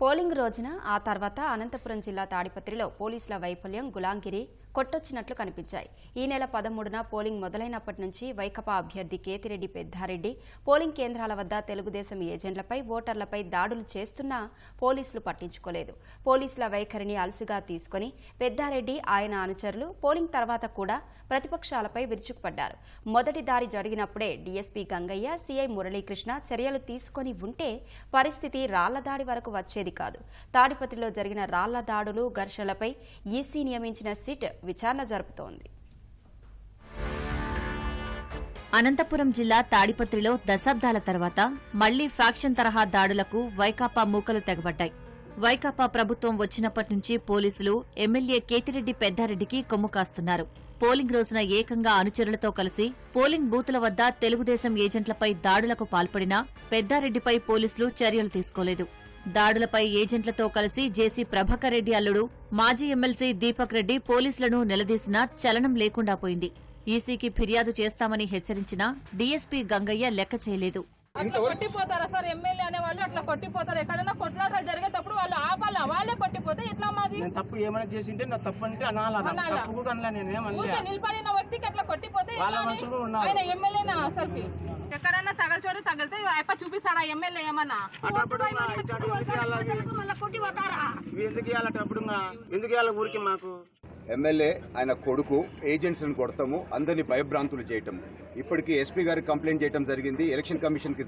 Polling రోజున ఆ తర్వాత అనంతపురం జిల్లా తాడిపత్రిలో పోలీసుల వైఫల్యం గులాంగిరి కొట్టొచ్చినట్లు కనిపించాయి. ఈ నెల పదమూడున పోలింగ్ మొదలైనప్పటి నుంచి వైకపా అభ్యర్థి కేతిరెడ్డి పెద్దారెడ్డి పోలింగ్ కేంద్రాల వద్ద తెలుగుదేశం ఏజెంట్లపై ఓటర్లపై దాడులు చేస్తున్నా పోలీసులు పట్టించుకోలేదు. పోలీసుల వైఖరిని అలసుగా తీసుకుని పెద్దారెడ్డి ఆయన అనుచరులు పోలింగ్ తర్వాత కూడా ప్రతిపక్షాలపై విరుచుకుపడ్డారు. మొదటి దారి జరిగినప్పుడే డీఎస్పీ గంగయ్య సీఐ మురళీకృష్ణ చర్యలు తీసుకొని ఉంటే పరిస్థితి రాళ్ళ దాడి వరకు వచ్చేది కాదు. తాడిపత్రిలో జరిగిన రాళ్ళ దాడులు ఘర్షణలపై ఈసీ నియమించిన సిట్ విచారణ జరుపుతోంది. అనంతపురం జిల్లా తాడిపత్రిలో దశాబ్దాల తర్వాత మళ్ళీ ఫ్యాక్షన్ తరహా దాడులకు వైకాపా మూకలు తెగబడ్డాయి. వైకాపా ప్రభుత్వం వచ్చినప్పటి నుంచి పోలీసులు ఎమ్మెల్యే కేతిరెడ్డి పెద్దారెడ్డికి కొమ్ము కాస్తున్నారు. పోలింగ్ రోజున ఏకంగా అనుచరులతో కలిసి పోలింగ్ బూతుల వద్ద తెలుగుదేశం ఏజెంట్లపై దాడులకు పాల్పడినా పెద్దారెడ్డిపై పోలీసులు చర్యలు తీసుకోలేదు. దాడులపై ఏజెంట్లతో కలిసి జేసీ ప్రభాకర్ రెడ్డి అల్లుడు మాజీ ఎమ్మెల్సీ దీపక్ రెడ్డి పోలీసులను నిలదీసినా చలనం లేకుండా పోయింది. ఈసీకి ఫిర్యాదు చేస్తామని హెచ్చరించినా డీఎస్పీ గంగయ్య లెక్క చేయలేదు. అట్లా కొట్టిపోతారా సార్? ఎమ్మెల్యే అనే వాళ్ళు అట్లా కొట్టిపోతారు? ఎక్కడైనా కొట్లాటలు జరిగేటప్పుడు వాళ్ళు ఆపాలా? వాళ్ళే కొట్టిపోతే ఎట్లా మాది? నేను తప్పు ఏమైనా చేసింటే నా తప్పు అంటే అనాలా. తప్పు కూడా అనలే నేను ఏమనలే ఊరికే నిలబడిన వ్యక్తికి అట్లా కొట్టిపోతే వాళ్ళ ఎట్లా అని? మనుషులు ఉన్నారు. ఆయన ఎమ్మెల్యేనా అసలుకి? ఎక్కడన్నా తగలచోరు తగిలితే అప్ప చూపిస్తాడా? ఎమ్మెల్యే ఏమన్నా? ఎందుకు ఇవ్వాలి? ఎందుకు ఇవ్వాలి ఊరికి మాకు? ఎమ్మెల్యే ఆయన కొడుకు ఏజెంట్స్ని కొడతాము అందరినీ భయభ్రాంతులు చేయటం. ఇప్పటికీ ఎస్పీ గారికి కంప్లైంట్ చేయడం జరిగింది ఎలక్షన్ కమిషన్కి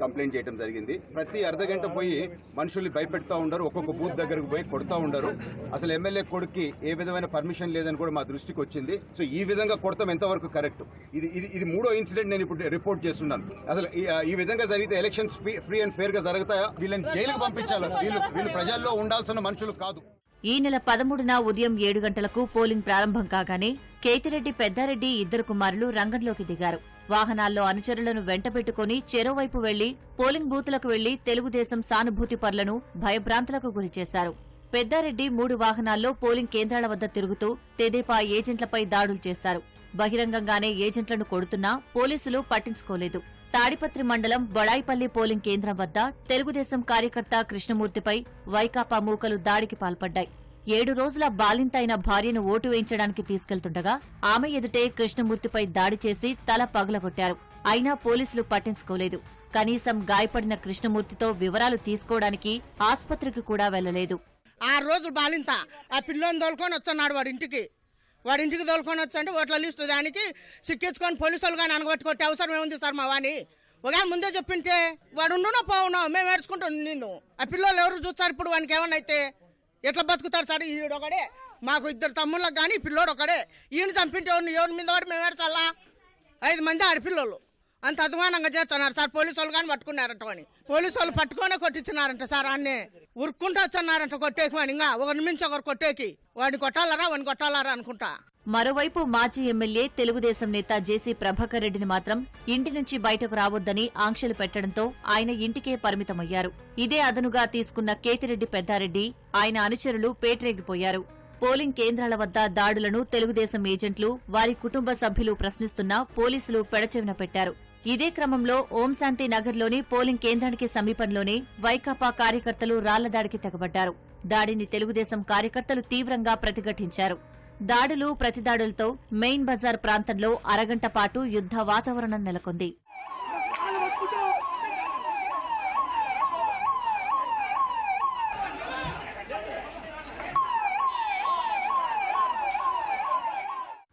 కంప్లైంట్ చేయడం జరిగింది. ప్రతి అర్ధ గంట పోయి మనుషుల్ని భయపెడతా ఉండరు ఒక్కొక్క బూత్ దగ్గరకు పోయి కొడతా ఉండరు. అసలు ఎమ్మెల్యే కొడుక్కి ఏ విధమైన పర్మిషన్ లేదని కూడా మా దృష్టికి వచ్చింది. సో ఈ విధంగా కొడతాం ఎంతవరకు కరెక్ట్ ఇది ఇది ఇది మూడో ఇన్సిడెంట్ నేను ఇప్పుడు రిపోర్ట్ చేస్తున్నాను. అసలు ఈ- ఈ విధంగా జరిగితే ఎలక్షన్స్ ఫ్రీ అండ్ ఫేర్గా జరుగుతాయా? వీళ్ళని జైలుకు పంపించాలి? వీళ్ళు వీళ్ళు ప్రజల్లో ఉండాల్సిన మనుషులు కాదు. ఈ నెల పదమూడున ఉదయం ఏడు గంటలకు పోలింగ్ ప్రారంభం కాగానే కేతిరెడ్డి పెద్దారెడ్డి ఇద్దరు కుమారులు రంగంలోకి దిగారు. వాహనాల్లో అనుచరులను వెంటబెట్టుకుని చెరోవైపు వెళ్ళి పోలింగ్ బూతులకు వెళ్ళి తెలుగుదేశం సానుభూతి పరులను భయభ్రాంతులకు గురిచేశారు పెద్దారెడ్డి మూడు వాహనాల్లో పోలింగ్ కేంద్రాల వద్ద తిరుగుతూ తెదేపా ఏజెంట్లపై దాడులు చేశారు. బహిరంగంగానే ఏజెంట్లను కొడుతున్నా పోలీసులు పట్టించుకోలేదు. తాడిపత్రి మండలం బడాయిపల్లి పోలింగ్ కేంద్రం వద్ద తెలుగుదేశం కార్యకర్త కృష్ణమూర్తిపై వైకాపా మూకలు దాడికి పాల్పడ్డాయి. ఏడు రోజుల బాలింతైన భార్యను ఓటు వేయించడానికి తీసుకెళ్తుండగా ఆమె ఎదుటే కృష్ణమూర్తిపై దాడి చేసి తల పగులగొట్టారు. అయినా పోలీసులు పట్టించుకోలేదు. కనీసం గాయపడిన కృష్ణమూర్తితో వివరాలు తీసుకోవడానికి ఆసుపత్రికి కూడా వెళ్ళలేదు ఆ రోజు బాలింత ఆ పిల్లోని తోలుకొని వచ్చన్నాడు వాడి ఇంటికి వాడి ఇంటికి తోలుకొని వచ్చండి ఓట్ల లిస్టు దానికి సిక్కించుకొని పోలీసులు కానీ అనగొట్టుకొట్టే అవసరం ఏముంది సార్ మా వాని ఒక ముందే చెప్పింటే వాడు ఉండునో పోవునో మేము ఏడ్చుకుంటాం నిన్ను. ఆ పిల్లలు ఎవరు చూస్తారు ఇప్పుడు వానికి ఏమన్నా అయితే? ఎట్లా బతుకుతారు సార్? ఈడు ఒకడే. మాకు ఇద్దరు తమ్ముళ్ళకి కానీ పిల్లోడు ఒకడే. ఈయన చంపింటే ఎవరిని ఎవరి మీద వాడు మేము ఏడ్చాలా? ఐదు మంది ఆడపిల్లలు. అంత అధ్వానంగా చేస్తున్నారు. సార్ పోలీసు వాళ్ళు కానీ పట్టుకున్నారంట వాడిని పోలీసు వాళ్ళు పట్టుకొని కొట్టించినారంట సార్ అన్ని. ఉరుక్కుంటూ వచ్చన్నారంట కొట్టేకి వాడిని ఇంకా ఒకరి మించి ఒకరు కొట్టేకి. వాడిని కొట్టాలరా వాడిని కొట్టాలరా అనుకుంటా. మరోవైపు మాజీ ఎమ్మెల్యే తెలుగుదేశం నేత జేసీ ప్రభాకర్ రెడ్డిని మాత్రం ఇంటి నుంచి బయటకు రావద్దని ఆంక్షలు పెట్టడంతో ఆయన ఇంటికే పరిమితమయ్యారు. ఇదే అదనుగా తీసుకున్న కేతిరెడ్డి పెద్దారెడ్డి ఆయన అనుచరులు పేటరేగిపోయారు. పోలింగ్ కేంద్రాల వద్ద దాడులను తెలుగుదేశం ఏజెంట్లు వారి కుటుంబ సభ్యులు ప్రశ్నిస్తున్నా పోలీసులు పెడచెవిన పెట్టారు. ఇదే క్రమంలో ఓంశాంతి నగర్లోని పోలింగ్ కేంద్రానికి సమీపంలోనే వైకాపా కార్యకర్తలు రాళ్ళదాడికి తెగబడ్డారు. దాడిని తెలుగుదేశం కార్యకర్తలు తీవ్రంగా ప్రతిఘటించారు. దాడులు ప్రతిదాడులతో మెయిన్ బజార్ ప్రాంతంలో అరగంట పాటు యుద్ధ వాతావరణం నెలకొంది.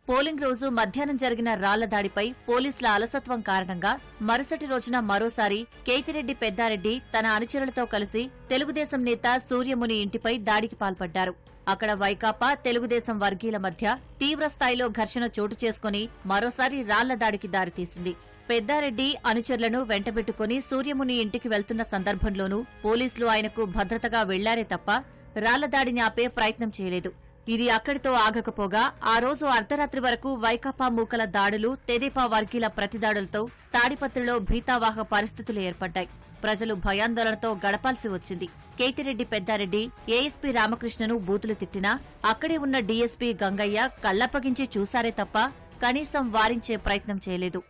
పోలింగ్ రోజు మధ్యాహ్నం జరిగిన రాళ్ళ దాడిపై పోలీసుల అలసత్వం కారణంగా మరుసటి రోజున మరోసారి కేతిరెడ్డి పెద్దారెడ్డి తన అనుచరులతో కలిసి తెలుగుదేశం నేత సూర్యముని ఇంటిపై దాడికి పాల్పడ్డారు. అక్కడ వైకాపా తెలుగుదేశం వర్గీయుల మధ్య తీవ్రస్థాయిలో ఘర్షణ చోటు చేసుకుని మరోసారి రాళ్ళ దాడికి దారితీసింది. పెద్దారెడ్డి అనుచరులను వెంటబెట్టుకుని సూర్యముని ఇంటికి వెళ్తున్న సందర్భంలోనూ పోలీసులు ఆయనకు భద్రతగా వెళ్ళారే తప్ప రాళ్ళ దాడిని ఆపే ప్రయత్నం చేయలేదు. ఇది అక్కడితో ఆగకపోగా ఆ రోజు అర్ధరాత్రి వరకు వైకాపా మూకల దాడులు తెదేపా వర్గీల ప్రతిదాడులతో తాడిపత్రిలో భీతావాహ పరిస్థితులు ఏర్పడ్డాయి. ప్రజలు భయాందోళనతో గడపాల్సి వచ్చింది. కేతిరెడ్డి పెద్దారెడ్డి ఏఎస్పీ రామకృష్ణను బూతులు తిట్టినా అక్కడే ఉన్న డీఎస్పీ గంగయ్య కళ్ళప్పగించి చూశారే తప్ప కనీసం వారించే ప్రయత్నం చేయలేదు.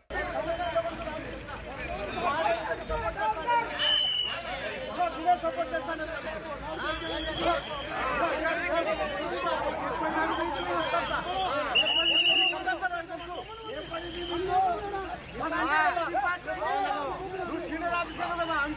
ఓ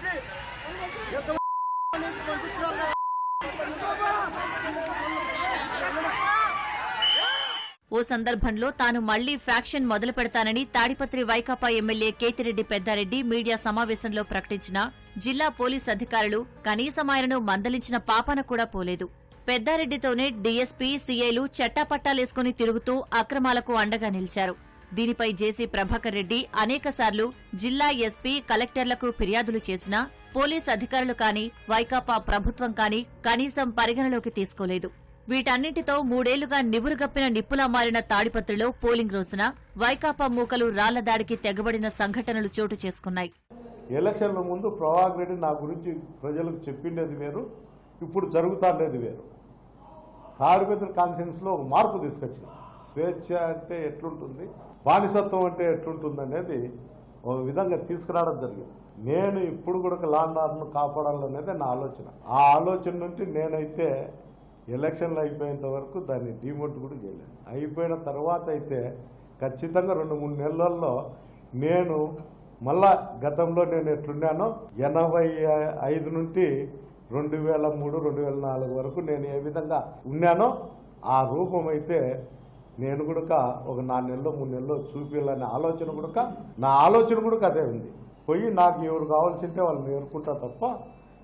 సందర్భంలో తాను మళ్ళీ ఫ్యాక్షన్ మొదలు పెడతానని తాడిపత్రి వైకాపా ఎమ్మెల్యే కేతిరెడ్డి పెద్దారెడ్డి మీడియా సమావేశంలో ప్రకటించిన జిల్లా పోలీస్ అధికారులు కనీసం ఆయనను మందలించిన పాపన కూడా పోలేదు. పెద్దారెడ్డితోనే డీఎస్పీ సీఐలు చట్టాపట్టాలేసుకుని తిరుగుతూ అక్రమాలకు అండగా నిలిచారు. దీనిపై జేసీ ప్రభాకర్ రెడ్డి అనేకసార్లు జిల్లా ఎస్పీ కలెక్టర్లకు ఫిర్యాదులు చేసినా పోలీస్ అధికారులు కాని వైకాపా ప్రభుత్వం కాని కనీసం పరిగణలోకి తీసుకోలేదు. వీటన్నింటితో మూడేళ్ళుగా నివురుగప్పిన నిప్పులా మారిన తాడిపత్రిలో పోలింగ్ రోజున వైకాపా మూకలు రాళ్ళ దాడికి తెగబడిన సంఘటనలు చోటు చేసుకున్నాయి. ఎలక్షన్ల ముందు ప్రభాకర్ రెడ్డి నా గురించి ప్రజలకు చెప్పిండేది వేరు ఇప్పుడు జరుగుతాండేది వేరు. తాడిపత్రి కాన్ఫరెన్స్లో ఒక మార్పు తీసుకొచ్చింది స్వేచ్ఛ అంటే ఎట్లుంటుంది? బానిసత్వం అంటే ఎట్లుంటుంది అనేది ఒక విధంగా తీసుకురావడం జరిగింది. నేను ఇప్పుడు కూడా లాండ్ ఆర్డర్ను కాపాడాలనేది నా ఆలోచన. ఆ ఆలోచన నుండి నేనైతే ఎలక్షన్లు అయిపోయేంత వరకు దాన్ని డిమోట్ కూడా చేయలేదు. అయిపోయిన తర్వాత అయితే ఖచ్చితంగా రెండు మూడు నెలల్లో నేను మళ్ళా గతంలో నేను ఎట్లున్నానో ఎనభై ఐదు నుండి రెండు వేల మూడు రెండు వేల నాలుగు వరకు నేను ఏ విధంగా ఉన్నానో ఆ రూపం అయితే నేను కూడా ఒక నాలుగు నెలలో మూడు నెలల్లో చూపించాలనే ఆలోచన కూడా నా ఆలోచన కూడా అదే ఉంది. పోయి నాకు ఎవరు కావాల్సింటే వాళ్ళు నేర్చుకుంటా తప్ప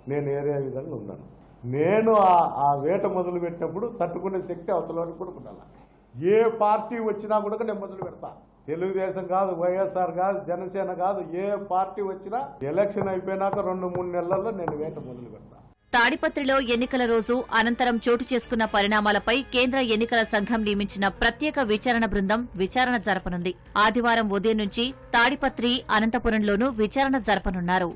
నేను ఏరే విధంగా ఉన్నాను నేను ఆ- వేట మొదలు పెట్టినప్పుడు తట్టుకునే శక్తి అవతల కూడా ఉండాలి. ఏ పార్టీ వచ్చినా కూడా నేను మొదలు పెడతా. తెలుగుదేశం కాదు వైఎస్ఆర్ కాదు జనసేన కాదు ఏ పార్టీ వచ్చినా ఎలక్షన్ అయిపోయినాక రెండు మూడు నెలల్లో నేను వేట మొదలు పెడతా. తాడిపత్రిలో ఎన్నికల రోజు అనంతరం చోటు చేసుకున్న పరిణామాలపై కేంద్ర ఎన్నికల సంఘం నియమించిన ప్రత్యేక విచారణ బృందం విచారణ జరపనుంది. ఆదివారం ఉదయం నుంచి తాడిపత్రి అనంతపురంలోనూ విచారణ జరపనున్నారు.